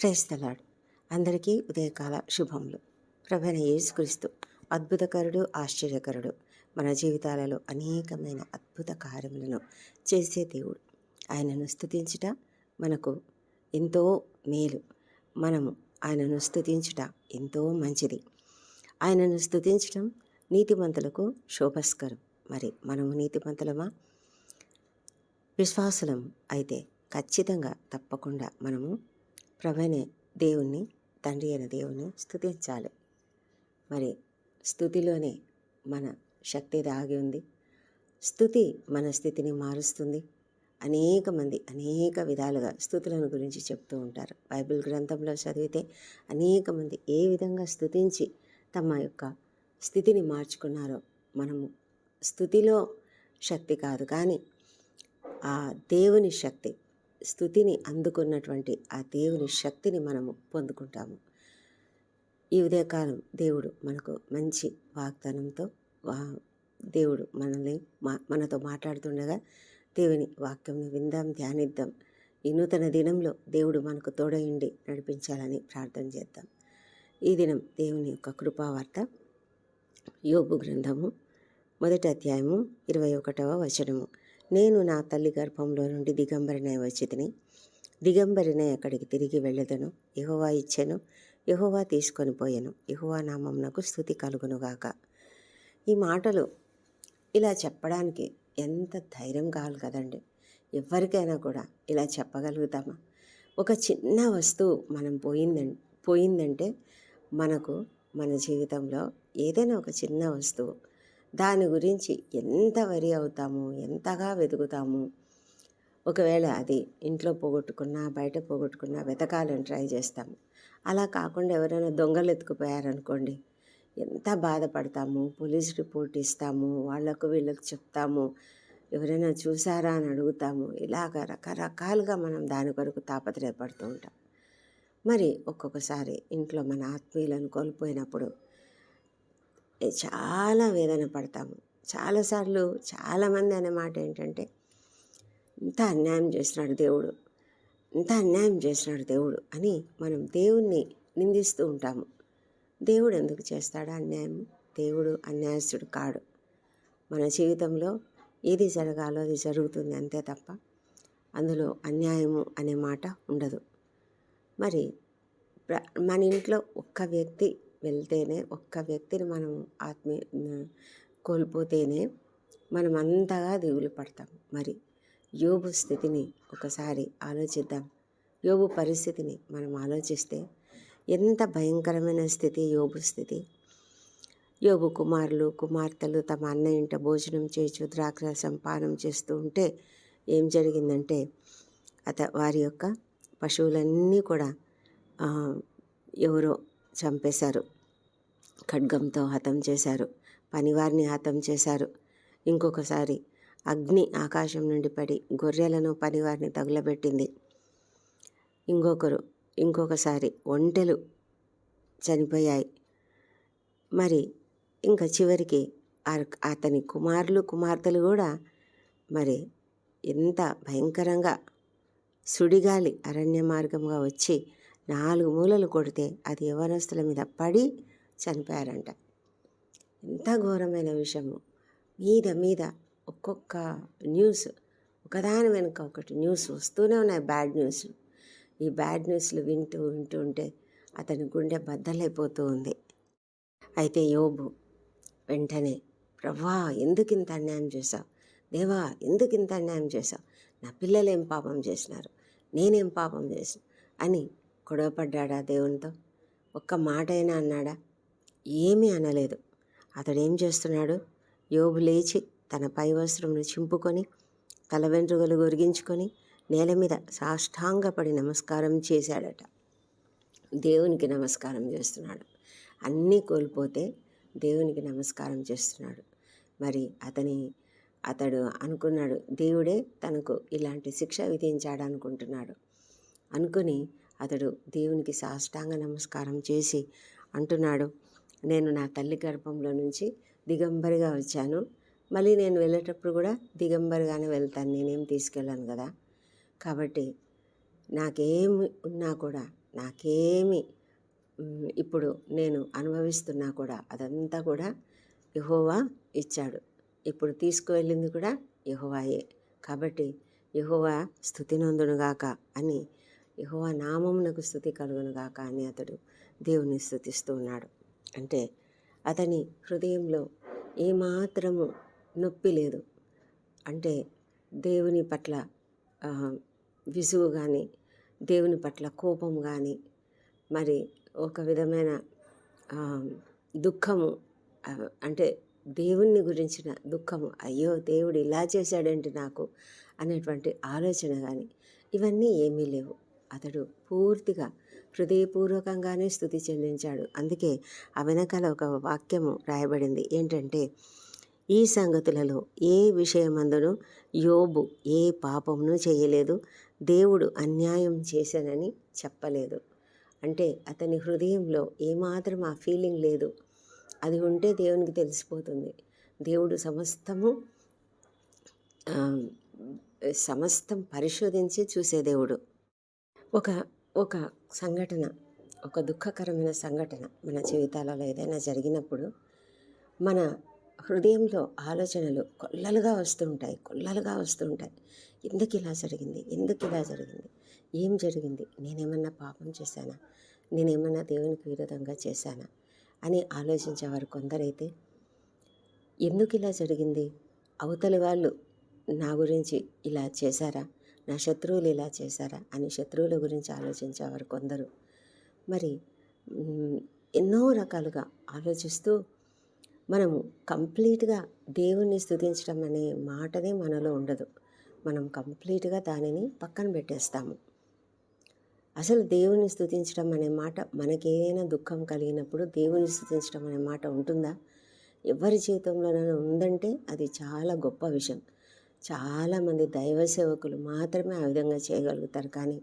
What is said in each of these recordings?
క్రైస్తలాడు అందరికీ ఉదయకాల శుభములు. ప్రభైన యేసుక్రీస్తు అద్భుతకరుడు ఆశ్చర్యకరుడు. మన జీవితాలలో అనేకమైన అద్భుత కార్యములను చేసే దేవుడు. ఆయనను స్తుతించుట మనకు ఎంతో మేలు. మనము ఆయనను స్థుతించుట ఎంతో మంచిది. ఆయనను స్తుతించడం నీతిమంతులకు శోభస్కరం. మరి మనము నీతిమంతులమా? విశ్వాసులం అయితే ఖచ్చితంగా తప్పకుండా మనము ప్రభనే దేవుణ్ణి తండ్రి అయిన దేవుని స్థుతించాలి. మరి స్థుతిలోనే మన శక్తి దాగి ఉంది? స్థుతి మన స్థితిని మారుస్తుంది. అనేక మంది అనేక విధాలుగా స్థుతులను గురించి చెప్తూ ఉంటారు. బైబిల్ గ్రంథంలో చదివితే అనేక మంది ఏ విధంగా స్థుతించి తమ యొక్క స్థితిని మార్చుకున్నారో మనము స్థుతిలో శక్తి కాదు కానీ ఆ దేవుని శక్తి స్థుతిని అందుకున్నటువంటి ఆ దేవుని శక్తిని మనము పొందుకుంటాము. ఈ ఉదయకాలం దేవుడు మనకు మంచి వాగ్దానంతో వా దేవుడు మనల్ని మా మనతో మాట్లాడుతుండగా దేవుని వాక్యంను విందాం ధ్యానిద్దాం. ఈ నూతన దినంలో దేవుడు మనకు తోడయిండి నడిపించాలని ప్రార్థన చేద్దాం. ఈ దినం దేవుని యొక్క కృపావార్త యోగు గ్రంథము మొదటి అధ్యాయము ఇరవై ఒకటవ వచనము. నేను నా తల్లి గర్భంలో నుండి దిగంబరినై వచ్చితిని. దిగంబరినై అక్కడికి తిరిగి వెళ్ళదను. యహోవా ఇచ్చెను. యహోవా తీసుకొని పోయాను. యహోవా నామంనకు స్థుతి కలుగునుగాక ఈ మాటలు ఇలా చెప్పడానికి ఎంత ధైర్యం కావాలి కదండి. ఎవరికైనా కూడా ఇలా చెప్పగలుగుతామా? ఒక చిన్న వస్తువు మనం పోయిందండి పోయిందంటే మనకు మన జీవితంలో ఏదైనా ఒక చిన్న వస్తువు దాని గురించి ఎంత వరి అవుతాము ఎంతగా వెతుకుతాము. ఒకవేళ అది ఇంట్లో పోగొట్టుకున్నా బయట పోగొట్టుకున్నా వెతకాలని ట్రై చేస్తాము. అలా కాకుండా ఎవరైనా దొంగలు ఎత్తుకుపోయారనుకోండి ఎంత బాధపడతాము పోలీస్ రిపోర్ట్ ఇస్తాము వాళ్ళకు వీళ్ళకి చెప్తాము ఎవరైనా చూసారా అని అడుగుతాము. ఇలాగ రకరకాలుగా మనం దాని కొరకు తాపత్రయపడుతూ ఉంటాం. మరి ఒక్కొక్కసారి ఇంట్లో మన ఆత్మీయులను కోల్పోయినప్పుడు చాలా వేదన పడతాము. చాలాసార్లు చాలామంది అనే మాట ఏంటంటే ఇంత అన్యాయం చేస్తున్నాడు దేవుడు. ఇంత అన్యాయం చేస్తున్నాడు దేవుడు అని మనం దేవుణ్ణి నిందిస్తూ ఉంటాము. దేవుడు ఎందుకు చేస్తాడు అన్యాయం? దేవుడు అన్యాయస్తుడు కాడు. మన జీవితంలో ఏది జరగాలో అది జరుగుతుంది అంతే తప్ప అందులో అన్యాయము అనే మాట ఉండదు. మరి మన ఇంట్లో ఒక్క వ్యక్తి వెళ్తేనే ఒక్క వ్యక్తిని మనం ఆత్మీయ కోల్పోతేనే మనం అంతగా దిగులు పడతాం. మరి యోబు స్థితిని ఒకసారి ఆలోచిద్దాం. యోబు పరిస్థితిని మనం ఆలోచిస్తే ఎంత భయంకరమైన స్థితి యోబు స్థితి? యోగు కుమారులు కుమార్తెలు తమ అన్న ఇంట భోజనం చేయొచ్చు ద్రాక్షరసం పానం చేస్తూ ఉంటే ఏం జరిగిందంటే అత వారి యొక్క పశువులన్నీ కూడా ఎవరో చంపేశారు. ఖడ్గంతో హతం చేశారు. పనివారిని హతం చేశారు. ఇంకొకసారి అగ్ని ఆకాశం నుండి పడి గొర్రెలను పనివారిని తగులబెట్టింది. ఇంకొకరు ఇంకొకసారి ఒంటెలు చనిపోయాయి. మరి ఇంకా చివరికి అతని కుమారులు కుమార్తెలు కూడా మరి ఎంత భయంకరంగా సుడిగాలి అరణ్య మార్గంగా వచ్చి నాలుగు మూలలు కొడితే అది యవనస్తుల మీద పడి చనిపోయారంట. ఎంత ఘోరమైన విషయము. మీద మీద ఒక్కొక్క న్యూస్ ఒకదాని వెనుక ఒకటి న్యూస్ వస్తూనే ఉన్నాయి బ్యాడ్ న్యూస్. ఈ బ్యాడ్ న్యూస్లు వింటూ వింటూ ఉంటే అతని గుండె బద్దలైపోతూ ఉంది. అయితే యోబు వెంటనే ప్రభా ఎందుకు ఇంత అన్యాయం చేశావు? దేవా ఎందుకు ఇంత అన్యాయం చేశావు? నా పిల్లలు ఏం పాపం చేసినారు? నేనేం పాపం చేసిన? అని గొడవపడ్డాడా దేవునితో? ఒక్క మాట అయినా అన్నాడా? ఏమీ అనలేదు. అతడేం చేస్తున్నాడు? యోబు లేచి తన పై వస్త్రంను చింపుకొని తల వెంట్రుకలు గొరిగించుకొని నేల మీద సాష్టాంగపడి నమస్కారం చేశాడట. దేవునికి నమస్కారం చేస్తున్నాడు. అన్నీ కోల్పోతే దేవునికి నమస్కారం చేస్తున్నాడు. మరి అతని అతడు అనుకున్నాడు దేవుడే తనకు ఇలాంటి శిక్ష విధించాడు అనుకుంటున్నాడు అనుకుని అతడు దేవునికి సాష్టాంగ నమస్కారం చేసి అంటున్నాడు. నేను నా తల్లి గర్భంలో నుంచి దిగంబరిగా వచ్చాను. మళ్ళీ నేను వెళ్ళేటప్పుడు కూడా దిగంబరిగానే వెళ్తాను. నేనేం తీసుకెళ్ళాను కదా. కాబట్టి నాకేమి ఉన్నా కూడా నాకేమి ఇప్పుడు నేను అనుభవిస్తున్నా కూడా అదంతా కూడా యహోవా ఇచ్చాడు. ఇప్పుడు తీసుకువెళ్ళింది కూడా యహోవాయే. కాబట్టి యహోవా స్థుతి నొందునుగాక అని యహోవా నామమునకు స్థుతి కలుగునుగాక అని అతడు దేవుని స్థుతిస్తూ ఉన్నాడు. అంటే అతని హృదయంలో ఏమాత్రము నొప్పి లేదు. అంటే దేవుని పట్ల విసుగు కానీ దేవుని పట్ల కోపం కానీ మరి ఒక విధమైన దుఃఖము అంటే దేవుణ్ణి గురించిన దుఃఖము అయ్యో దేవుడు ఇలా చేశాడేంటి నాకు అనేటువంటి ఆలోచన కానీ ఇవన్నీ ఏమీ లేవు. అతడు పూర్తిగా హృదయపూర్వకంగానే స్థుతి చెల్లించాడు. అందుకే ఆ వెనకాల ఒక వాక్యము రాయబడింది. ఏంటంటే ఈ సంగతులలో ఏ విషయమందును యోబు ఏ పాపమును చేయలేదు. దేవుడు అన్యాయం చేశానని చెప్పలేదు. అంటే అతని హృదయంలో ఏమాత్రం ఆ ఫీలింగ్ లేదు. అది ఉంటే దేవునికి తెలిసిపోతుంది. దేవుడు సమస్తము సమస్తం పరిశోధించి చూసే దేవుడు. ఒక ఒక సంఘటన ఒక దుఃఖకరమైన సంఘటన మన జీవితాలలో ఏదైనా జరిగినప్పుడు మన హృదయంలో ఆలోచనలు కొల్లలుగా వస్తుంటాయి కొల్లలుగా వస్తుంటాయి ఎందుకు ఇలా జరిగింది? ఎందుకు ఇలా జరిగింది? ఏం జరిగింది? నేనేమన్నా పాపం చేశానా? నేనేమన్నా దేవునికి విరోధంగా చేశానా? అని ఆలోచించేవారు కొందరైతే ఎందుకు ఇలా జరిగింది? అవతలి వాళ్ళు నా గురించి ఇలా చేశారా? నా శత్రువులు ఇలా చేశారా? అని శత్రువుల గురించి ఆలోచించేవారు కొందరు. మరి ఎన్నో రకాలుగా ఆలోచిస్తూ మనము కంప్లీట్గా దేవుణ్ణి స్థుతించడం అనే మాటనే మనలో ఉండదు. మనం కంప్లీట్గా దానిని పక్కన పెట్టేస్తాము. అసలు దేవుణ్ణి స్థుతించడం అనే మాట మనకేదైనా దుఃఖం కలిగినప్పుడు దేవుణ్ణి స్థుతించడం అనే మాట ఉంటుందా? ఎవరి జీవితంలోనైనా ఉందంటే అది చాలా గొప్ప విషయం. చాలామంది దైవ సేవకులు మాత్రమే ఆ విధంగా చేయగలుగుతారు. కానీ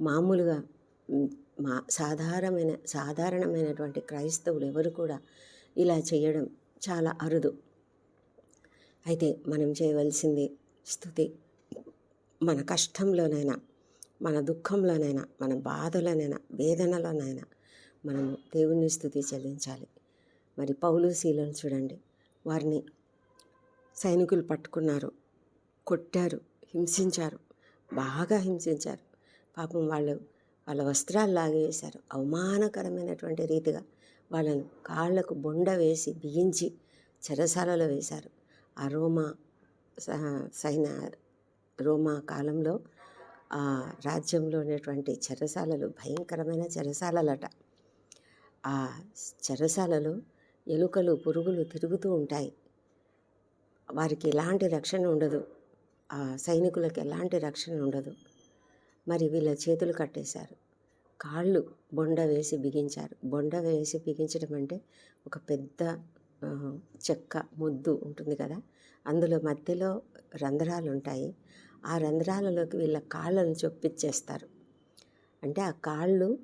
మామూలుగా మా సాధారణమైన సాధారణమైనటువంటి క్రైస్తవులు ఎవరు కూడా ఇలా చేయడం చాలా అరుదు. అయితే మనం చేయవలసింది స్థుతి. మన కష్టంలోనైనా మన దుఃఖంలోనైనా మన బాధలోనైనా వేదనలోనైనా మనము దేవుని స్థుతి చెల్లించాలి. మరి పౌలు శీలను చూడండి. వారిని సైనికులు పట్టుకున్నారు. కొట్టారు హింసించారు బాగా హింసించారు. పాపం వాళ్ళు వాళ్ళ వస్త్రాలు లాగేశారు. అవమానకరమైనటువంటి రీతిగా వాళ్ళను కాళ్ళకు బొండ వేసి బిగించి చెరసాలలో వేశారు. ఆ రోమా స- సైన రోమా కాలంలో ఆ రాజ్యంలో ఉన్నటువంటి చెరసాలలు భయంకరమైన చెరసాలలట. ఆ చెరసాలలో ఎలుకలు పురుగులు తిరుగుతూ ఉంటాయి. వారికి ఎలాంటి రక్షణ ఉండదు. సైనికులకు ఎలాంటి రక్షణ ఉండదు. మరి వీళ్ళ చేతులు కట్టేశారు. కాళ్ళు బొండ వేసి బిగించారు. బొండ వేసి బిగించడం అంటే ఒక పెద్ద చెక్క ముద్దు ఉంటుంది కదా. అందులో మధ్యలో రంధ్రాలు ఉంటాయి. ఆ రంధ్రాలలోకి వీళ్ళ కాళ్ళను చొప్పిచ్చేస్తారు. అంటే ఆ కాళ్ళు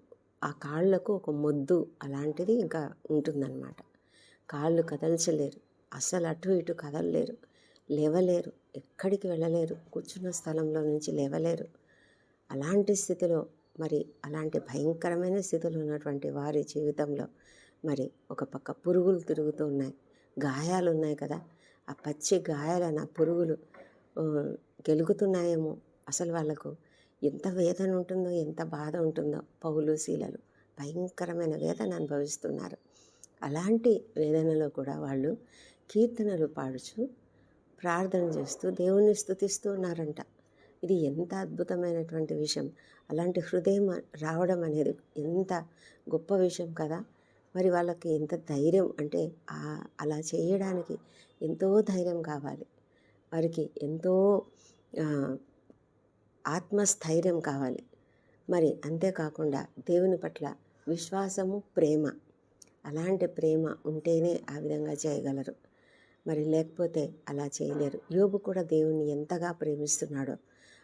ఆ కాళ్ళకు ఒక మొద్దు అలాంటిది ఇంకా ఉంటుందన్నమాట. కాళ్ళు కదల్చలేరు. అసలు అటు ఇటు కదలలేరు. లేవలేరు. ఎక్కడికి వెళ్ళలేరు. కూర్చున్న స్థలంలో నుంచి లేవలేరు. అలాంటి స్థితిలో మరి అలాంటి భయంకరమైన స్థితిలో ఉన్నటువంటి వారి జీవితంలో మరి ఒక పక్క పురుగులు తిరుగుతూ ఉన్నాయి. గాయాలు ఉన్నాయి కదా. ఆ పచ్చి గాయాలైన పురుగులు గెలుగుతున్నాయేమో అసలు వాళ్ళకు. ఎంత వేదన ఉంటుందో ఎంత బాధ ఉంటుందో పౌలు శీలలు భయంకరమైన వేదన అనుభవిస్తున్నారు. అలాంటి వేదనలో కూడా వాళ్ళు కీర్తనలు పాడుచు ప్రార్థన చేస్తూ దేవుణ్ణి స్థుతిస్తూ ఉన్నారంట. ఇది ఎంత అద్భుతమైనటువంటి విషయం. అలాంటి హృదయం రావడం అనేది ఎంత గొప్ప విషయం కదా. మరి వాళ్ళకి ఎంత ధైర్యం అంటే అలా చేయడానికి ఎంతో ధైర్యం కావాలి. వారికి ఎంతో ఆత్మస్థైర్యం కావాలి. మరి అంతేకాకుండా దేవుని పట్ల విశ్వాసము ప్రేమ. అలాంటి ప్రేమ ఉంటేనే ఆ విధంగా చేయగలరు. మరి లేకపోతే అలా చేయలేరు. యోబు కూడా దేవుణ్ణి ఎంతగా ప్రేమిస్తున్నాడో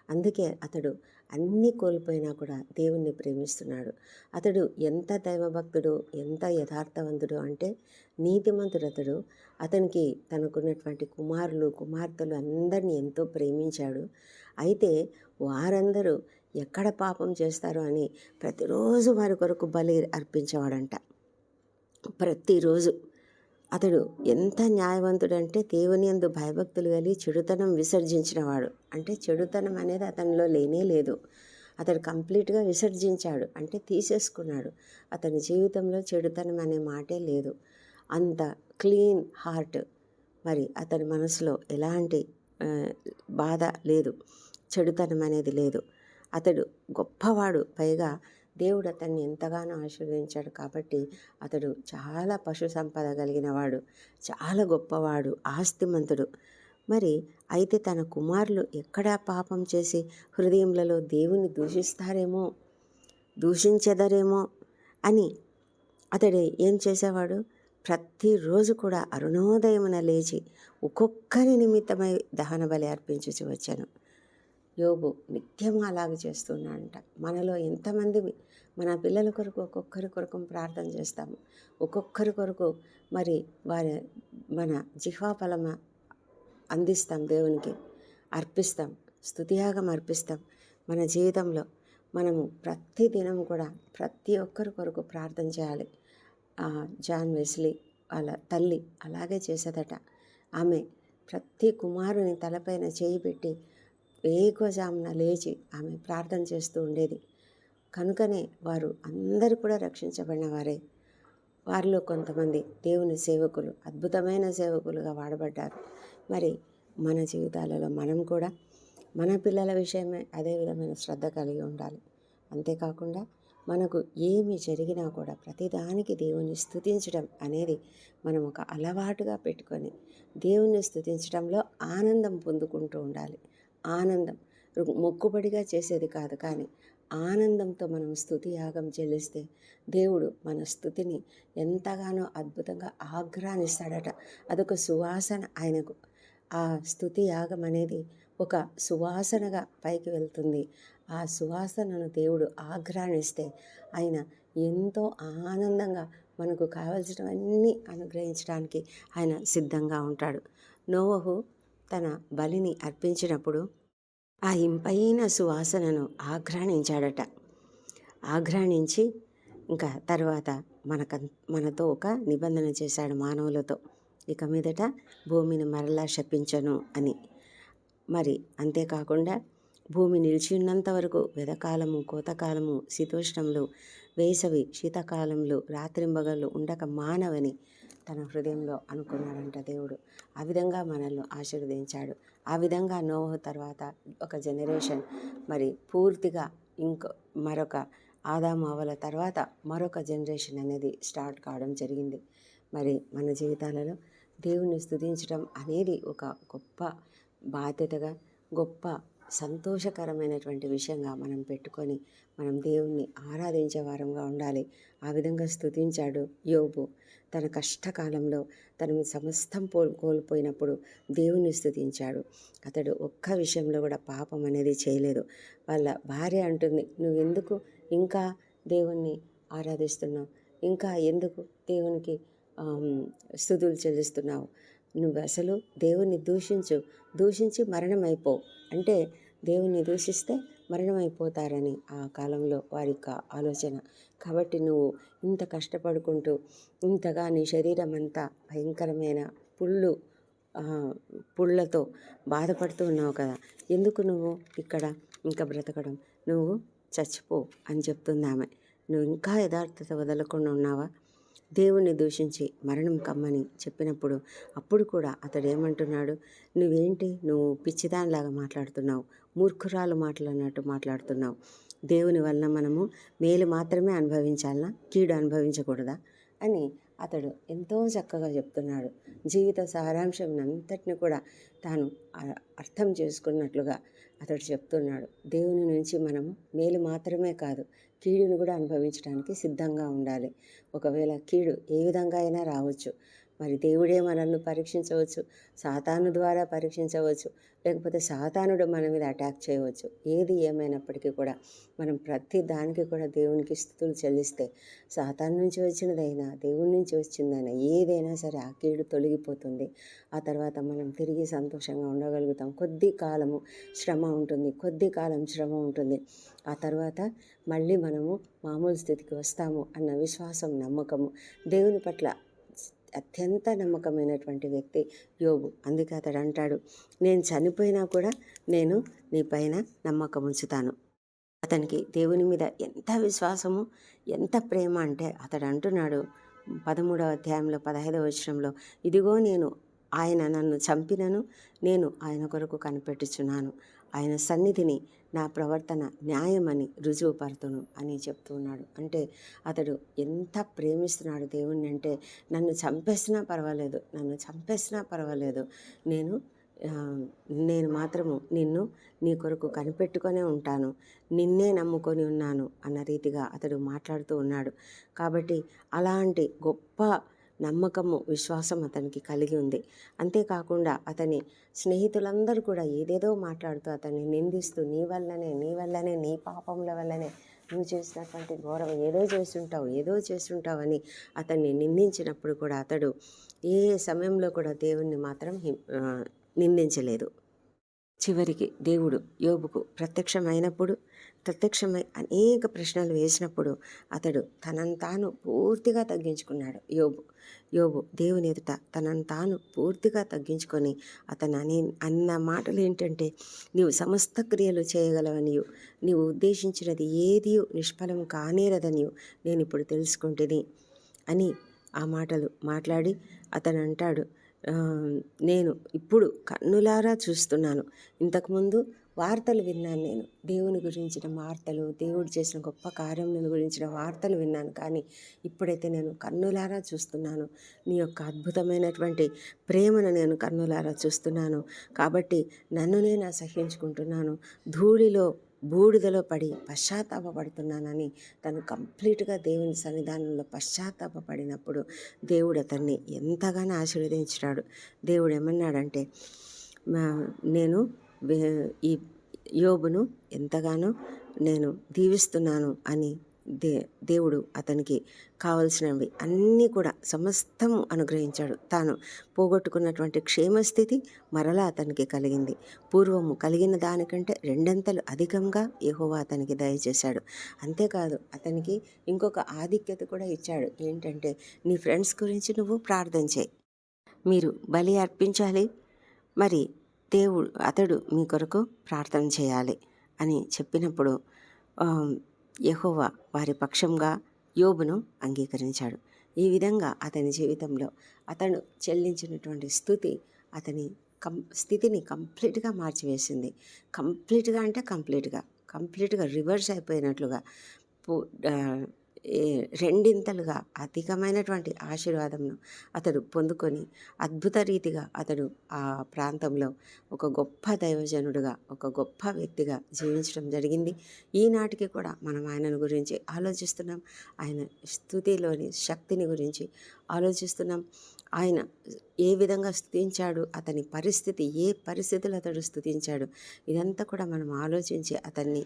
అందుకే అతడు అన్నీ కోల్పోయినా కూడా దేవుణ్ణి ప్రేమిస్తున్నాడు. అతడు ఎంత దైవభక్తుడు ఎంత యథార్థవంతుడు అంటే నీతిమంతుడు అతడు అతనికి తనకున్నటువంటి కుమారులు కుమార్తెలు అందరినీ ఎంతో ప్రేమించాడు. అయితే వారందరూ ఎక్కడ పాపం చేస్తారో అని ప్రతిరోజు వారి కొరకు బలి అర్పించేవాడంట. ప్రతిరోజు అతడు ఎంత న్యాయవంతుడంటే దేవుని యందు భయభక్తులు కలిగి చెడుతనం విసర్జించినవాడు. అంటే చెడుతనం అనేది అతనిలో లేనే లేదు. అతడు కంప్లీట్గా విసర్జించాడు. అంటే తీసేసుకున్నాడు. అతని జీవితంలో చెడుతనం అనే మాటే లేదు. అంత క్లీన్ హార్ట్ మరి అతని మనసులో ఎలాంటి బాధ లేదు. చెడుతనం అనేది లేదు. అతడు గొప్పవాడు. పైగా దేవుడు అతన్ని ఎంతగానో ఆశీర్వదించాడు కాబట్టి అతడు చాలా పశు సంపద కలిగినవాడు చాలా గొప్పవాడు ఆస్తిమంతుడు. మరి అయితే తన కుమారులు ఎక్కడా పాపం చేసి హృదయంలలో దేవుని దూషిస్తారేమో దూషించెదరేమో అని అతడు ఏం చేసేవాడు? ప్రతిరోజు కూడా అరుణోదయమున లేచి ఒక్కొక్కరి నిమిత్తమై దహన బలి అర్పించుచి వచ్చాను. యోబు నిత్యం అలాగ చేస్తున్నాడంట. మనలో ఎంతమంది మన పిల్లల కొరకు ఒక్కొక్కరి కొరకు ప్రార్థన చేస్తాము. ఒక్కొక్కరి కొరకు మరి వారి మన జిహ్వాఫలం అందిస్తాం దేవునికి. అర్పిస్తాం. స్తుతియాగం అర్పిస్తాం. మన జీవితంలో మనము ప్రతి దినం కూడా ప్రతి ఒక్కరి కొరకు ప్రార్థన చేయాలి. ఆ, జాన్ వెస్లీ వాళ్ళ తల్లి అలాగే చేసేదట. ఆమె ప్రతి కుమారుని తలపైన చేయి పెట్టి వేకువజామున లేచి ఆమె ప్రార్థన చేస్తూ ఉండేది. కనుకనే వారు అందరూ కూడా రక్షించబడిన వారే. వారిలో కొంతమంది దేవుని సేవకులు అద్భుతమైన సేవకులుగా వాడబడ్డారు. మరి మన జీవితాలలో మనం కూడా మన పిల్లల విషయమే అదే విధమైన శ్రద్ధ కలిగి ఉండాలి. అంతేకాకుండా మనకు ఏమి జరిగినా కూడా ప్రతిదానికి దేవుని స్థుతించడం అనేది మనం ఒక అలవాటుగా పెట్టుకొని దేవుని స్థుతించడంలో ఆనందం పొందుకుంటూ ఉండాలి. ఆనందం. మొక్కుబడిగా చేసేది కాదు కానీ ఆనందంతో మనం స్థుతి యాగం చెల్లిస్తే దేవుడు మన స్థుతిని ఎంతగానో అద్భుతంగా ఆగ్రానిస్తాడట అదొక సువాసన ఆయనకు. ఆ స్థుతి యాగం అనేది ఒక సువాసనగా పైకి వెళ్తుంది. ఆ సువాసనను దేవుడు ఆగ్రానిస్తే ఆయన ఎంతో ఆనందంగా మనకు కావలసినవన్నీ అనుగ్రహించడానికి ఆయన సిద్ధంగా ఉంటాడు. నోవహు తన బలిని అర్పించినప్పుడు ఆ ఇంపైన సువాసనను ఆఘ్రాణించాడట. ఆఘ్రాణించి ఇంకా తర్వాత మనక మనతో ఒక నిబంధన చేశాడు మానవులతో. ఇక మీదట భూమిని మరలా శపించను అని. మరి అంతేకాకుండా భూమి నిలిచి ఉన్నంత వరకు వెదకాలము కోతకాలము శీతోష్ణములు వేసవి శీతాకాలంలో రాత్రింబగళ్ళు ఉండక మానవని తన హృదయంలో అనుకున్నాడంట దేవుడు. ఆ విధంగా మనల్ని ఆశీర్వదించాడు. ఆ విధంగా నోహ తర్వాత ఒక జనరేషన్ మరి పూర్తిగా ఇంకో మరొక ఆదామావల తర్వాత మరొక జనరేషన్ అనేది స్టార్ట్ కావడం జరిగింది. మరి మన జీవితాలలో దేవుణ్ణి స్థుతించడం అనేది ఒక గొప్ప బాధ్యతగా గొప్ప సంతోషకరమైనటువంటి విషయంగా మనం పెట్టుకొని మనం దేవుణ్ణి ఆరాధించే వారంగా ఉండాలి. ఆ విధంగా స్థుతించాడు యోబు. తన కష్టకాలంలో తను సమస్తం పో కోల్పోయినప్పుడు దేవుణ్ణి స్థుతించాడు అతడు ఒక్క విషయంలో కూడా పాపం అనేది చేయలేదు. వాళ్ళ భార్య అంటుంది నువ్వెందుకు ఇంకా దేవుణ్ణి ఆరాధిస్తున్నావు? ఇంకా ఎందుకు దేవునికి స్థుతులు చెల్లిస్తున్నావు? నువ్వు అసలు దేవుణ్ణి దూషించు దూషించి మరణమైపో. అంటే దేవుణ్ణి దూషిస్తే మరణమైపోతారని ఆ కాలంలో వారి యొక్క ఆలోచన. కాబట్టి నువ్వు ఇంత కష్టపడుకుంటూ ఇంతగా నీ శరీరం అంతా భయంకరమైన పుళ్ళు పుళ్ళతో బాధపడుతూ ఉన్నావు కదా ఎందుకు నువ్వు ఇక్కడ ఇంకా బ్రతకడం? నువ్వు చచ్చిపో అని చెప్తుంది ఆమె. నువ్వు ఇంకా యథార్థత వదలకుండా ఉన్నావా? దేవుణ్ణి దూషించి మరణం కమ్మని చెప్పినప్పుడు అప్పుడు కూడా అతడు ఏమంటున్నాడు నువ్వేంటి? నువ్వు పిచ్చిదానిలాగా మాట్లాడుతున్నావు. మూర్ఖురాలు మాట్లాడినట్టు మాట్లాడుతున్నావు. దేవుని వలన మనము మేలు మాత్రమే అనుభవించాలనా? కీడు అనుభవించకూడదా? అని అతడు ఎంతో చక్కగా చెప్తున్నాడు. జీవిత సారాంశం అంతటిని కూడా తాను అర్థం చేసుకున్నట్లుగా అతడు చెప్తున్నాడు దేవుని నుంచి మనము మేలు మాత్రమే కాదు కీడును కూడా అనుభవించడానికి సిద్ధంగా ఉండాలి. ఒకవేళ కీడు ఏ విధంగా అయినా రావచ్చు. మరి దేవుడే మనల్ని పరీక్షించవచ్చు సాతాను ద్వారా పరీక్షించవచ్చు లేకపోతే సాతానుడు మన మీద అటాక్ చేయవచ్చు. ఏది ఏమైనప్పటికీ కూడా మనం ప్రతి దానికి కూడా దేవునికి స్థుతులు చెల్లిస్తే సాతాను నుంచి వచ్చినదైనా దేవుని నుంచి వచ్చిందైనా ఏదైనా సరే ఆ కీడు తొలగిపోతుంది. ఆ తర్వాత మనం తిరిగి సంతోషంగా ఉండగలుగుతాం. కొద్ది కాలము శ్రమ ఉంటుంది కొద్ది కాలం శ్రమ ఉంటుంది. ఆ తర్వాత మళ్ళీ మనము మామూలు స్థితికి వస్తాము అన్న విశ్వాసం నమ్మకము దేవుని పట్ల అత్యంత నమ్మకమైనటువంటి వ్యక్తి యోబు. అందుకే అతడు అంటాడు నేను చనిపోయినా కూడా నేను నీ పైన నమ్మకం ఉంచుతాను అతనికి దేవుని మీద ఎంత విశ్వాసము ఎంత ప్రేమ అంటే అతడు అంటున్నాడు పదమూడవ అధ్యాయంలో పదహైదవ వచనంలో ఇదిగో నేను ఆయన నన్ను చంపినను నేను ఆయన కొరకు కనిపెట్టుచున్నాను. ఆయన సన్నిధిని నా ప్రవర్తన న్యాయమని రుజువుపరతును అని చెప్తూ ఉన్నాడు. అంటే అతడు ఎంత ప్రేమిస్తున్నాడు దేవుణ్ణి అంటే నన్ను చంపేసినా పర్వాలేదు నన్ను చంపేసినా పర్వాలేదు. నేను నేను మాత్రము నిన్ను నీ కొరకు కనిపెట్టుకొనే ఉంటాను నిన్నే నమ్ముకొని ఉన్నాను అన్న రీతిగా అతడు మాట్లాడుతూ ఉన్నాడు. కాబట్టి అలాంటి గొప్ప నమ్మకము విశ్వాసం అతనికి కలిగి ఉంది. అంతేకాకుండా అతని స్నేహితులందరూ కూడా ఏదేదో మాట్లాడుతూ అతన్ని నిందిస్తూ నీ వల్లనే నీ వల్లనే నీ పాపముల వల్లనే నువ్వు చేసినటువంటి గౌరవం ఏదో చేస్తుంటావు ఏదో చేస్తుంటావు అని అతన్ని నిందించినప్పుడు కూడా అతడు ఏ సమయంలో కూడా దేవుణ్ణి మాత్రం నిందించలేదు. చివరికి దేవుడు యోబుకు ప్రత్యక్షమైనప్పుడు ప్రత్యక్షమై అనేక ప్రశ్నలు వేసినప్పుడు అతడు తనను తాను పూర్తిగా తగ్గించుకున్నాడు. యోబు యోబు దేవుని ఎదుట తనను తాను పూర్తిగా తగ్గించుకొని అతను అనే అన్న మాటలు ఏంటంటే నీవు సమస్త క్రియలు చేయగలవనియు నీవు ఉద్దేశించినది ఏది నిష్ఫలం కానేరదనియు నేను ఇప్పుడు తెలుసుకుంటుంది అని ఆ మాటలు మాట్లాడి అతను అంటాడు. నేను ఇప్పుడు కన్నులారా చూస్తున్నాను. ఇంతకుముందు వార్తలు విన్నాను నేను. దేవుని గురించిన వార్తలు దేవుడు చేసిన గొప్ప కార్యములను గురించిన వార్తలు విన్నాను. కానీ ఇప్పుడైతే నేను కన్నులారా చూస్తున్నాను. నీ యొక్క అద్భుతమైనటువంటి ప్రేమను నేను కన్నులారా చూస్తున్నాను. కాబట్టి నన్ను నేను అసహించుకుంటున్నాను ధూళిలో బూడిదలో పడి పశ్చాత్తాపడుతున్నానని తను కంప్లీట్గా దేవుని సన్నిధానంలో పశ్చాత్తాపడినప్పుడు దేవుడు అతన్ని ఎంతగానో ఆశీర్వదించాడు దేవుడు ఏమన్నాడంటే నేను ఈ యోబును ఎంతగానో నేను దీవిస్తున్నాను అని దే దేవుడు అతనికి కావలసినవి అన్నీ కూడా సమస్తము అనుగ్రహించాడు. తాను పోగొట్టుకున్నటువంటి క్షేమస్థితి మరలా అతనికి కలిగింది. పూర్వము కలిగిన దానికంటే రెండంతలు అధికంగా యహోవా అతనికి దయచేశాడు. అంతేకాదు అతనికి ఇంకొక ఆధిక్యత కూడా ఇచ్చాడు. ఏంటంటే నీ ఫ్రెండ్స్ గురించి నువ్వు ప్రార్థన చేయి. మీరు బలి అర్పించాలి. మరి దేవుడు అతడు మీ కొరకు ప్రార్థన చేయాలి అని చెప్పినప్పుడు యహోవా వారి పక్షంగా యోబును అంగీకరించాడు. ఈ విధంగా అతని జీవితంలో అతను చెల్లించినటువంటి స్థుతి అతని కం స్థితిని కంప్లీట్గా మార్చివేసింది. కంప్లీట్గా అంటే కంప్లీట్గా కంప్లీట్గా రివర్స్ అయిపోయినట్లుగా పో రెండింతలుగా అధికమైనటువంటి ఆశీర్వాదంను అతడు పొందుకొని అద్భుత రీతిగా అతడు ఆ ప్రాంతంలో ఒక గొప్ప దైవజనుడుగా ఒక గొప్ప వ్యక్తిగా జీవించడం జరిగింది. ఈనాటికి కూడా మనం ఆయనను గురించి ఆలోచిస్తున్నాం. ఆయన స్థుతిలోని శక్తిని గురించి ఆలోచిస్తున్నాం. ఆయన ఏ విధంగా స్థుతించాడు అతని పరిస్థితి ఏ పరిస్థితులు అతడు స్థుతించాడు ఇదంతా కూడా మనం ఆలోచించి అతన్ని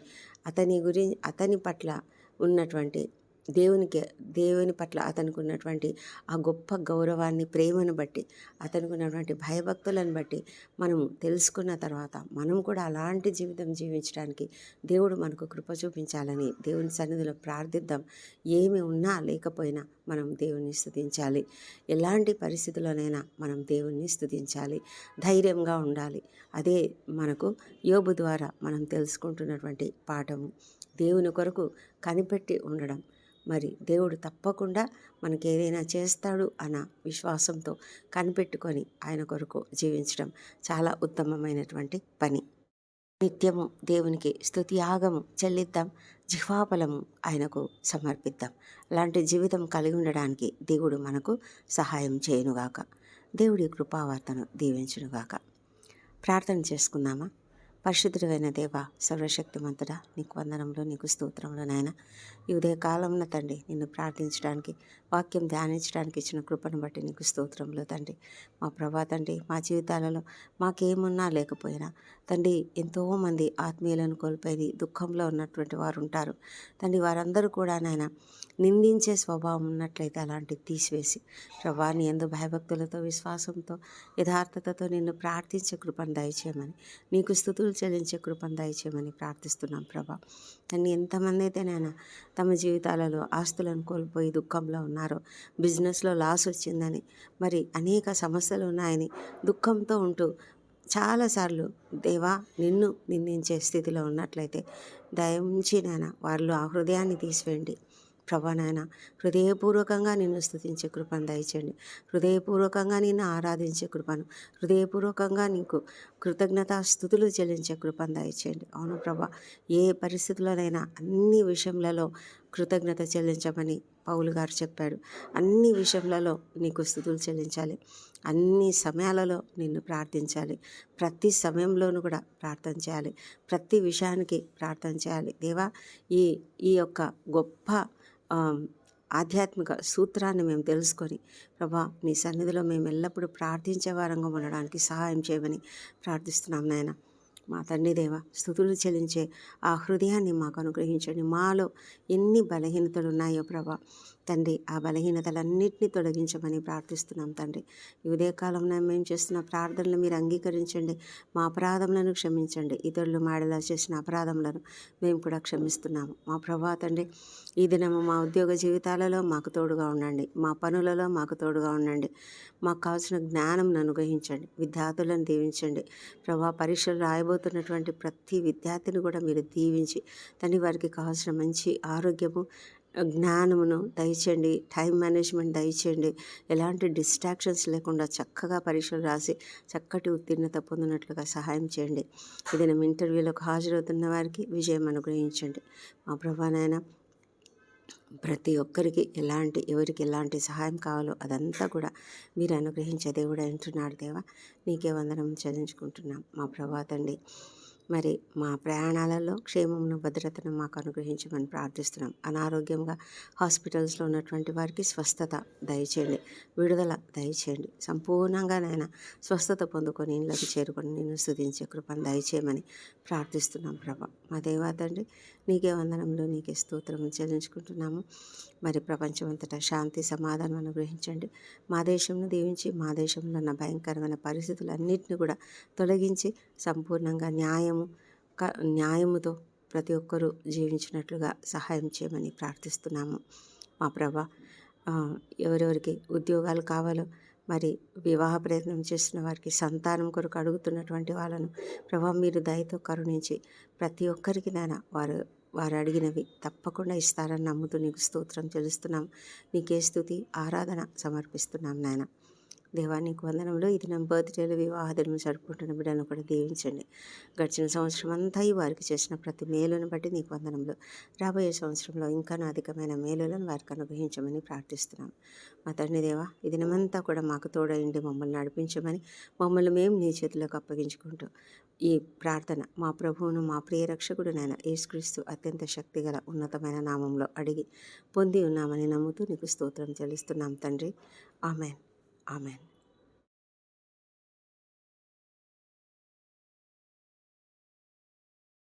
అతని గురించి అతని పట్ల ఉన్నటువంటి దేవునికి దేవుని పట్ల అతనికి ఉన్నటువంటి ఆ గొప్ప గౌరవాన్ని ప్రేమను బట్టి అతనికి ఉన్నటువంటి భయభక్తులను బట్టి మనం తెలుసుకున్న తర్వాత మనం కూడా అలాంటి జీవితం జీవించడానికి దేవుడు మనకు కృప చూపించాలని దేవుని సన్నిధిలో ప్రార్థిద్దాం. ఏమి ఉన్నా లేకపోయినా మనం దేవుణ్ణి స్థుతించాలి. ఎలాంటి పరిస్థితుల్లోనైనా మనం దేవుణ్ణి స్థుతించాలి. ధైర్యంగా ఉండాలి. అదే మనకు యోబు ద్వారా మనం తెలుసుకుంటున్నటువంటి పాఠము. దేవుని కొరకు కనిపెట్టి ఉండడం. మరి దేవుడు తప్పకుండా మనకి ఏదైనా చేస్తాడు అన్న విశ్వాసంతో కనిపెట్టుకొని ఆయన కొరకు జీవించడం చాలా ఉత్తమమైనటువంటి పని. నిత్యము దేవునికి స్తుత్యాగము చెల్లిద్దాం జిహ్వాఫలము ఆయనకు సమర్పిద్దాం. అలాంటి జీవితం కలిగి ఉండడానికి దేవుడు మనకు సహాయం చేయనుగాక. దేవుడి కృపావార్తను దీవించునుగాక. ప్రార్థన చేసుకుందామా? పరిశుద్ధుడైన దేవ సర్వశక్తిమంతుడా నీకు వందనంలో నీకు స్తోత్రంలో నాయన. ఈ ఉదయ కాలంలో తండ్రి నిన్ను ప్రార్థించడానికి వాక్యం ధ్యానించడానికి ఇచ్చిన కృపను బట్టి నీకు స్తోత్రంలో తండ్రి. మా ప్రభా తండ్రి మా జీవితాలలో మాకేమున్నా లేకపోయినా తండ్రి ఎంతోమంది ఆత్మీయులను కోల్పోయి దుఃఖంలో ఉన్నటువంటి వారు ఉంటారు తండ్రి వారందరూ కూడా నాయన నిందించే స్వభావం ఉన్నట్లయితే అలాంటివి తీసివేసి ప్రభా నీ ఎందు భయభక్తులతో విశ్వాసంతో యథార్థతతో నిన్ను ప్రార్థించే కృపను దయచేయమని నీకు స్థుతులు చెల్లించే కృపను దయచేయమని ప్రార్థిస్తున్నాం ప్రభా. కానీ ఎంతమంది అయితే నేను తమ జీవితాలలో ఆస్తులను కోల్పోయి దుఃఖంలో ఉన్నారో బిజినెస్లో లాస్ వచ్చిందని మరి అనేక సమస్యలు ఉన్నాయని దుఃఖంతో ఉంటూ చాలాసార్లు దేవా నిన్ను నిందించే స్థితిలో ఉన్నట్లయితే దయించి నాయన వారిలో ఆ హృదయాన్ని తీసివేయండి. ప్రభా హృదయపూర్వకంగా నిన్ను స్థుతించే కృపను దయచేయండి. హృదయపూర్వకంగా నిన్ను ఆరాధించే కృపను హృదయపూర్వకంగా నీకు కృతజ్ఞత స్థుతులు చెల్లించే కృపను దయచేయండి. అవును ప్రభా ఏ పరిస్థితుల్లోనైనా అన్ని విషయంలో కృతజ్ఞత చెల్లించమని పౌలు గారు చెప్పాడు. అన్ని విషయంలో నీకు స్థుతులు చెల్లించాలి. అన్ని సమయాలలో నిన్ను ప్రార్థించాలి. ప్రతి సమయంలోనూ కూడా ప్రార్థన చేయాలి. ప్రతి విషయానికి ప్రార్థన చేయాలి. దేవా ఈ ఈ యొక్క గొప్ప ఆధ్యాత్మిక సూత్రాన్ని మేము తెలుసుకొని ప్రభా నీ సన్నిధిలో మేము ఎల్లప్పుడూ ప్రార్థించే వారంగా ఉండడానికి సహాయం చేయమని ప్రార్థిస్తున్నాం నాయన. మా తండ్రి దేవ స్థుతులు చెల్లించే ఆ హృదయాన్ని మాకు అనుగ్రహించండి. మాలో ఎన్ని బలహీనతలు ఉన్నాయో ప్రభా తండ్రి ఆ బలహీనతలన్నింటినీ తొలగించమని ప్రార్థిస్తున్నాం తండ్రి. ఈ ఉదయకాలంలో మేము చేస్తున్న ప్రార్థనలు మీరు అంగీకరించండి. మా అపరాధములను క్షమించండి. ఇతరులు మాడలా చేసిన అపరాధములను మేము కూడా క్షమిస్తున్నాము. మా ప్రభా తండ్రి ఈ దినము మా ఉద్యోగ జీవితాలలో మాకు తోడుగా ఉండండి. మా పనులలో మాకు తోడుగా ఉండండి. మాకు కావాల్సిన జ్ఞానం అనుగ్రహించండి. విద్యార్థులను దీవించండి. ప్రభా పరీక్షలు రాయబోతున్నటువంటి ప్రతి విద్యార్థిని కూడా మీరు దీవించి తండ్రి వారికి కావాల్సిన మంచి ఆరోగ్యము జ్ఞానమును దయచేయండి. టైం మేనేజ్మెంట్ దయచేయండి. ఎలాంటి డిస్ట్రాక్షన్స్ లేకుండా చక్కగా పరీక్షలు రాసి చక్కటి ఉత్తీర్ణత పొందినట్లుగా సహాయం చేయండి. ఇది మేము ఇంటర్వ్యూలకు హాజరవుతున్న వారికి విజయం అనుగ్రహించండి. మా ప్రభానైనా ప్రతి ఒక్కరికి ఎలాంటి ఎవరికి ఎలాంటి సహాయం కావాలో అదంతా కూడా మీరు అనుగ్రహించే దేవుడు అంటున్నాడు దేవా. నీకే వందనం చెల్లించుకుంటున్నాం. మా ప్రభాతండి మరి మా ప్రయాణాలలో క్షేమమును భద్రతను మాకు అనుగ్రహించమని ప్రార్థిస్తున్నాం. అనారోగ్యంగా హాస్పిటల్స్లో ఉన్నటువంటి వారికి స్వస్థత దయచేయండి. విడుదల దయచేయండి. సంపూర్ణంగా నైనా స్వస్థత పొందుకొని ఇంట్లోకి చేరుకొని నేను స్థుతించే కృపను దయచేయమని ప్రార్థిస్తున్నాం ప్రభా. మా దేవా తండ్రి నీకే వందనంలో నీకే స్తోత్రం చెల్లించుకుంటున్నాము. మరి ప్రపంచమంతటా శాంతి సమాధానం అనుగ్రహించండి. మా దేశంను దీవించి మా దేశంలో ఉన్న భయంకరమైన పరిస్థితులన్నింటినీ కూడా తొలగించి సంపూర్ణంగా న్యాయము క న్యాయముతో ప్రతి ఒక్కరూ జీవించినట్లుగా సహాయం చేయమని ప్రార్థిస్తున్నాము. మా ప్రభ ఎవరెవరికి ఉద్యోగాలు కావాలో మరి వివాహ ప్రయత్నం చేస్తున్న వారికి సంతానం కొరకు అడుగుతున్నటువంటి వాళ్ళను ప్రభా మీరు దయతో కరుణించి ప్రతి ఒక్కరికి నైనా వారు వారు అడిగినవి తప్పకుండా ఇస్తారని నమ్ముతూ నీకు స్తోత్రం చెల్లిస్తున్నాం. నీకే స్థుతి ఆరాధన సమర్పిస్తున్నాం నాయన. దేవానికి వందనంలో ఇది నా బర్త్డేలు వివాహదినం జరుపుకుంటున్న బిడ్డను కూడా దీవించండి. గడిచిన సంవత్సరం అంతా ఈ వారికి చేసిన ప్రతి మేలును బట్టి నీకు వందనంలో రాబోయే సంవత్సరంలో ఇంకా అధికమైన మేలులను వారికి అనుగ్రహించమని ప్రార్థిస్తున్నాం. మా తండ్రి దేవా ఈ దినమంతా కూడా మాకు తోడైండి మమ్మల్ని నడిపించమని మమ్మల్ని మేము నీ చేతిలోకి అప్పగించుకుంటూ ఈ ప్రార్థన మా ప్రభువును మా ప్రియ రక్షకుడు యేసుక్రీస్తు అత్యంత శక్తిగల ఉన్నతమైన నామంలో అడిగి పొంది ఉన్నామని నమ్ముతూ నీకు స్తోత్రం చెల్లిస్తున్నాం తండ్రి. ఆమెన్. ఆమెన్.